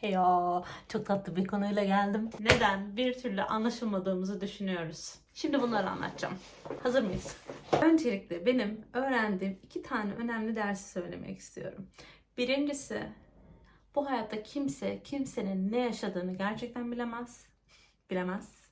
Heyo, çok tatlı bir konuyla geldim. Neden bir türlü anlaşılmadığımızı düşünüyoruz. Şimdi bunları anlatacağım. Hazır mıyız? Öncelikle benim öğrendiğim iki tane önemli dersi söylemek istiyorum. Birincisi, bu hayatta kimse kimsenin ne yaşadığını gerçekten bilemez. Bilemez.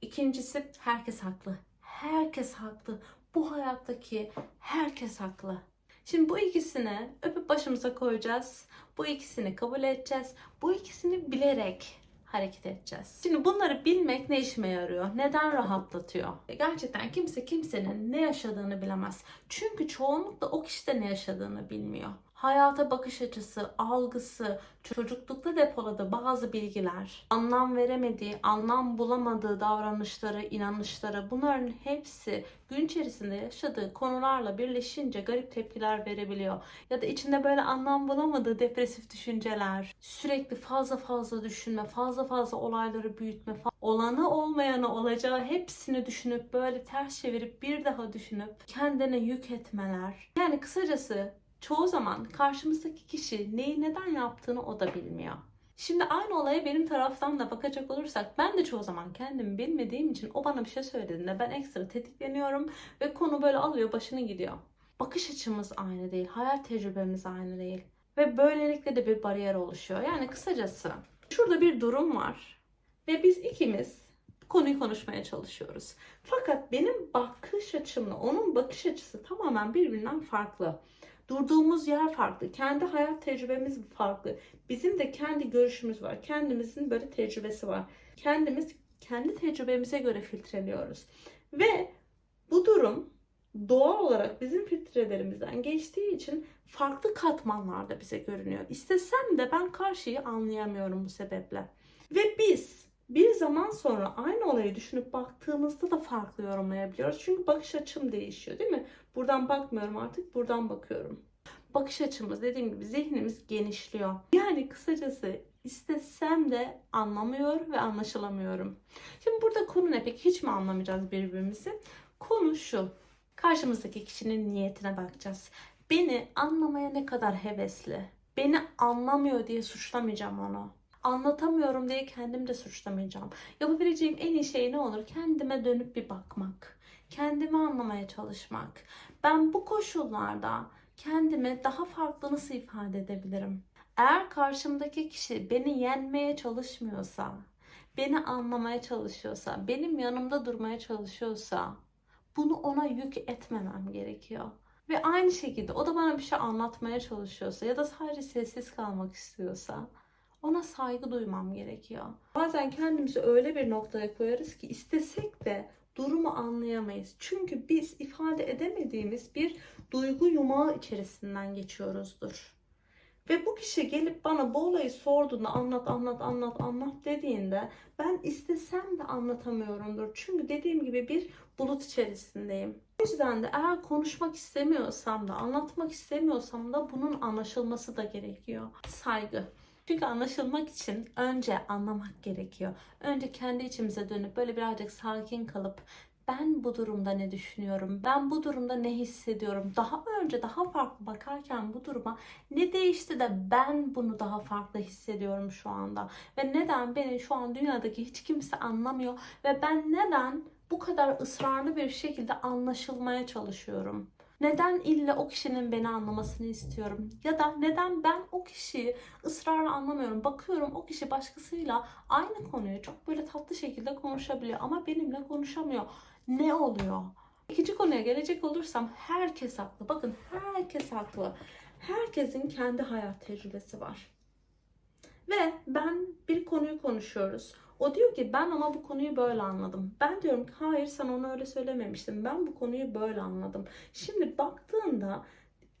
İkincisi, herkes haklı. Herkes haklı. Bu hayattaki herkes haklı. Şimdi bu ikisini öpüp başımıza koyacağız. Bu ikisini kabul edeceğiz. Bu ikisini bilerek hareket edeceğiz. Şimdi bunları bilmek ne işime yarıyor? Neden rahatlatıyor? Gerçekten kimse kimsenin ne yaşadığını bilemez. Çünkü çoğunlukla o kişi de ne yaşadığını bilmiyor. Hayata bakış açısı, algısı, çocuklukta depoladığı bazı bilgiler, anlam veremediği, anlam bulamadığı davranışları, inanışları bunların hepsi gün içerisinde yaşadığı konularla birleşince garip tepkiler verebiliyor. Ya da içinde böyle anlam bulamadığı depresif düşünceler, sürekli fazla fazla düşünme, fazla fazla olayları büyütme, olanı olmayanı olacağı hepsini düşünüp böyle ters çevirip bir daha düşünüp kendine yük etmeler. Yani kısacası çoğu zaman karşımızdaki kişi neyi neden yaptığını o da bilmiyor. Şimdi aynı olaya benim taraftan da bakacak olursak ben de çoğu zaman kendimi bilmediğim için o bana bir şey söylediğinde ben ekstra tetikleniyorum ve konu böyle alıyor başını gidiyor. Bakış açımız aynı değil, hayat tecrübemiz aynı değil ve böylelikle de bir bariyer oluşuyor. Yani kısacası şurada bir durum var ve biz ikimiz konuyu konuşmaya çalışıyoruz. Fakat benim bakış açımla onun bakış açısı tamamen birbirinden farklı. Durduğumuz yer farklı. Kendi hayat tecrübemiz farklı. Bizim de kendi görüşümüz var. Kendimizin böyle tecrübesi var. Kendimiz kendi tecrübemize göre filtreliyoruz. Ve bu durum doğal olarak bizim filtrelerimizden geçtiği için farklı katmanlarda bize görünüyor. İstesem de ben karşıyı anlayamıyorum bu sebeple. Ve biz bir zaman sonra aynı olayı düşünüp baktığımızda da farklı yorumlayabiliyoruz. Çünkü bakış açım değişiyor değil mi? Buradan bakmıyorum artık buradan bakıyorum. Bakış açımız dediğim gibi zihnimiz genişliyor. Yani kısacası istesem de anlamıyor ve anlaşılamıyorum. Şimdi burada konu ne peki? Hiç mi anlamayacağız birbirimizi? Konu şu. Karşımızdaki kişinin niyetine bakacağız. Beni anlamaya ne kadar hevesli. Beni anlamıyor diye suçlamayacağım onu. Anlatamıyorum diye kendimi de suçlamayacağım. Yapabileceğim en iyi şey ne olur? Kendime dönüp bir bakmak. Kendimi anlamaya çalışmak. Ben bu koşullarda kendimi daha farklı nasıl ifade edebilirim? Eğer karşımdaki kişi beni yenmeye çalışmıyorsa, beni anlamaya çalışıyorsa, benim yanımda durmaya çalışıyorsa bunu ona yük etmemem gerekiyor. Ve aynı şekilde o da bana bir şey anlatmaya çalışıyorsa ya da sadece sessiz kalmak istiyorsa ona saygı duymam gerekiyor. Bazen kendimizi öyle bir noktaya koyarız ki istesek de durumu anlayamayız. Çünkü biz ifade edemediğimiz bir duygu yumağı içerisinden geçiyoruzdur. Ve bu kişi gelip bana bu olayı sorduğunda anlat anlat anlat anlat dediğinde ben istesem de anlatamıyorumdur. Çünkü dediğim gibi bir bulut içerisindeyim. O yüzden de eğer konuşmak istemiyorsam da anlatmak istemiyorsam da bunun anlaşılması da gerekiyor. Saygı. Çünkü anlaşılmak için önce anlamak gerekiyor. Önce kendi içimize dönüp böyle birazcık sakin kalıp ben bu durumda ne düşünüyorum? Ben bu durumda ne hissediyorum? Daha önce daha farklı bakarken bu duruma ne değişti de ben bunu daha farklı hissediyorum şu anda? Ve neden beni şu an dünyadaki hiç kimse anlamıyor ve ben neden bu kadar ısrarlı bir şekilde anlaşılmaya çalışıyorum? Neden illa o kişinin beni anlamasını istiyorum? Ya da neden ben o kişiyi ısrarla anlamıyorum? Bakıyorum o kişi başkasıyla aynı konuyu çok böyle tatlı şekilde konuşabiliyor ama benimle konuşamıyor. Ne oluyor? İkinci konuya gelecek olursam herkes haklı. Bakın herkes haklı. Herkesin kendi hayat tecrübesi var. Ve ben bir konuyu konuşuyoruz. O diyor ki ben ama bu konuyu böyle anladım. Ben diyorum ki hayır sen onu öyle söylememiştin. Ben bu konuyu böyle anladım. Şimdi baktığında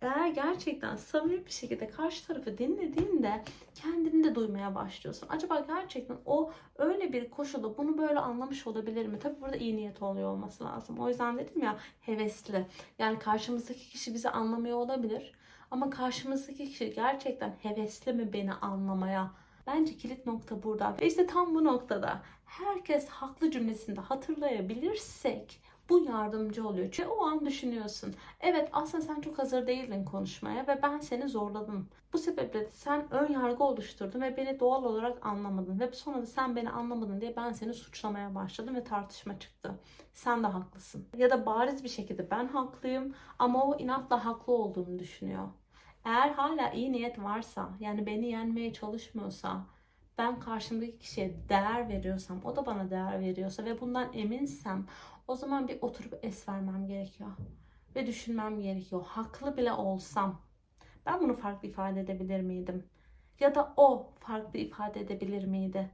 eğer gerçekten samimi bir şekilde karşı tarafı dinlediğinde kendini de duymaya başlıyorsun. Acaba gerçekten o öyle bir koşulda bunu böyle anlamış olabilir mi? Tabii burada iyi niyet oluyor olması lazım. O yüzden dedim ya hevesli. Yani karşımızdaki kişi bizi anlamıyor olabilir. Ama karşımızdaki kişi gerçekten hevesli mi beni anlamaya? Bence kilit nokta burada. Ve işte tam bu noktada herkes haklı cümlesinde hatırlayabilirsek Bu yardımcı oluyor. Çünkü o an düşünüyorsun. Evet aslında sen çok hazır değildin konuşmaya ve ben seni zorladım. Bu sebeple sen ön yargı oluşturdun ve beni doğal olarak anlamadın. Ve sonra da sen beni anlamadın diye ben seni suçlamaya başladım ve tartışma çıktı. Sen de haklısın. Ya da bariz bir şekilde ben haklıyım ama o inatla haklı olduğunu düşünüyor. Eğer hala iyi niyet varsa yani beni yenmeye çalışmıyorsa ben karşımdaki kişiye değer veriyorsam, o da bana değer veriyorsa ve bundan eminsem o zaman bir oturup es vermem gerekiyor. Ve düşünmem gerekiyor. Haklı bile olsam ben bunu farklı ifade edebilir miydim? Ya da o farklı ifade edebilir miydi?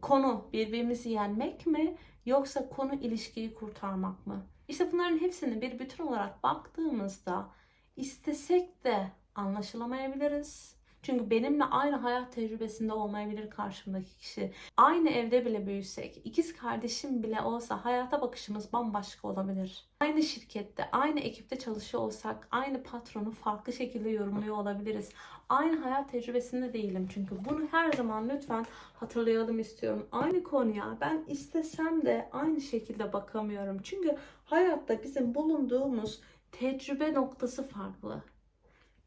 Konu birbirimizi yenmek mi yoksa konu ilişkiyi kurtarmak mı? İşte bunların hepsini bir bütün olarak baktığımızda istesek de anlaşılamayabiliriz. Çünkü benimle aynı hayat tecrübesinde olmayabilir karşımdaki kişi. Aynı evde bile büyüsek, ikiz kardeşim bile olsa hayata bakışımız bambaşka olabilir. Aynı şirkette, aynı ekipte çalışıyor olsak aynı patronu farklı şekilde yorumluyor olabiliriz. Aynı hayat tecrübesinde değilim çünkü bunu her zaman lütfen hatırlayalım istiyorum. Aynı konuya ben istesem de aynı şekilde bakamıyorum. Çünkü hayatta bizim bulunduğumuz tecrübe noktası farklı.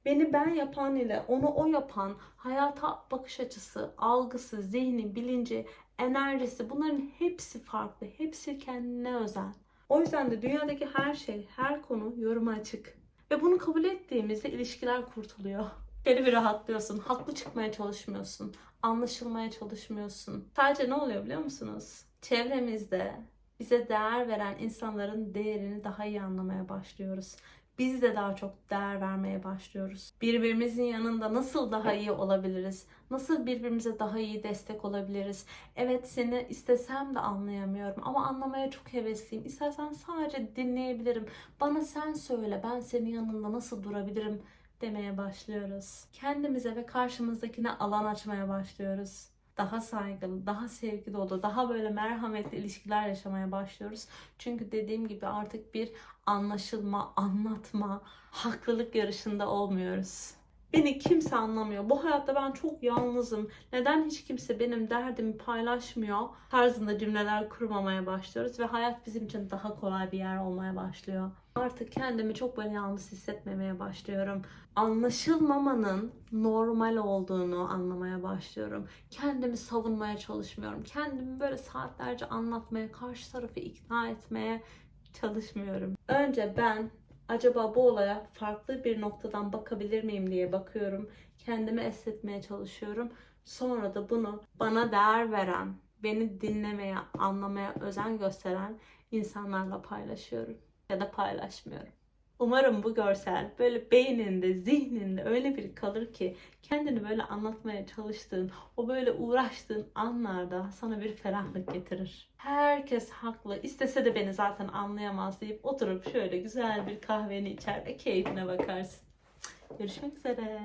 Beni ben yapan ile onu o yapan hayata bakış açısı, algısı, zihni, bilinci, enerjisi bunların hepsi farklı. Hepsi kendine özel. O yüzden de dünyadaki her şey, her konu yoruma açık. Ve bunu kabul ettiğimizde ilişkiler kurtuluyor. Böyle bir rahatlıyorsun. Haklı çıkmaya çalışmıyorsun. Anlaşılmaya çalışmıyorsun. Sadece ne oluyor biliyor musunuz? Çevremizde bize değer veren insanların değerini daha iyi anlamaya başlıyoruz biz de daha çok değer vermeye başlıyoruz. Birbirimizin yanında nasıl daha iyi olabiliriz? Nasıl birbirimize daha iyi destek olabiliriz? Evet seni istesem de anlayamıyorum ama anlamaya çok hevesliyim. İstersen sadece dinleyebilirim. Bana sen söyle ben senin yanında nasıl durabilirim demeye başlıyoruz. Kendimize ve karşımızdakine alan açmaya başlıyoruz daha saygılı, daha sevgi dolu, daha böyle merhametli ilişkiler yaşamaya başlıyoruz. Çünkü dediğim gibi artık bir anlaşılma, anlatma, haklılık yarışında olmuyoruz. Beni kimse anlamıyor. Bu hayatta ben çok yalnızım. Neden hiç kimse benim derdimi paylaşmıyor? Tarzında cümleler kurmamaya başlıyoruz ve hayat bizim için daha kolay bir yer olmaya başlıyor. Artık kendimi çok böyle yalnız hissetmemeye başlıyorum. Anlaşılmamanın normal olduğunu anlamaya başlıyorum. Kendimi savunmaya çalışmıyorum. Kendimi böyle saatlerce anlatmaya, karşı tarafı ikna etmeye çalışmıyorum. Önce ben acaba bu olaya farklı bir noktadan bakabilir miyim diye bakıyorum. Kendimi esnetmeye çalışıyorum. Sonra da bunu bana değer veren, beni dinlemeye, anlamaya özen gösteren insanlarla paylaşıyorum ya da paylaşmıyorum. Umarım bu görsel böyle beyninde, zihninde öyle bir kalır ki kendini böyle anlatmaya çalıştığın, o böyle uğraştığın anlarda sana bir ferahlık getirir. Herkes haklı. İstese de beni zaten anlayamaz deyip oturup şöyle güzel bir kahveni içer ve keyfine bakarsın. Görüşmek üzere.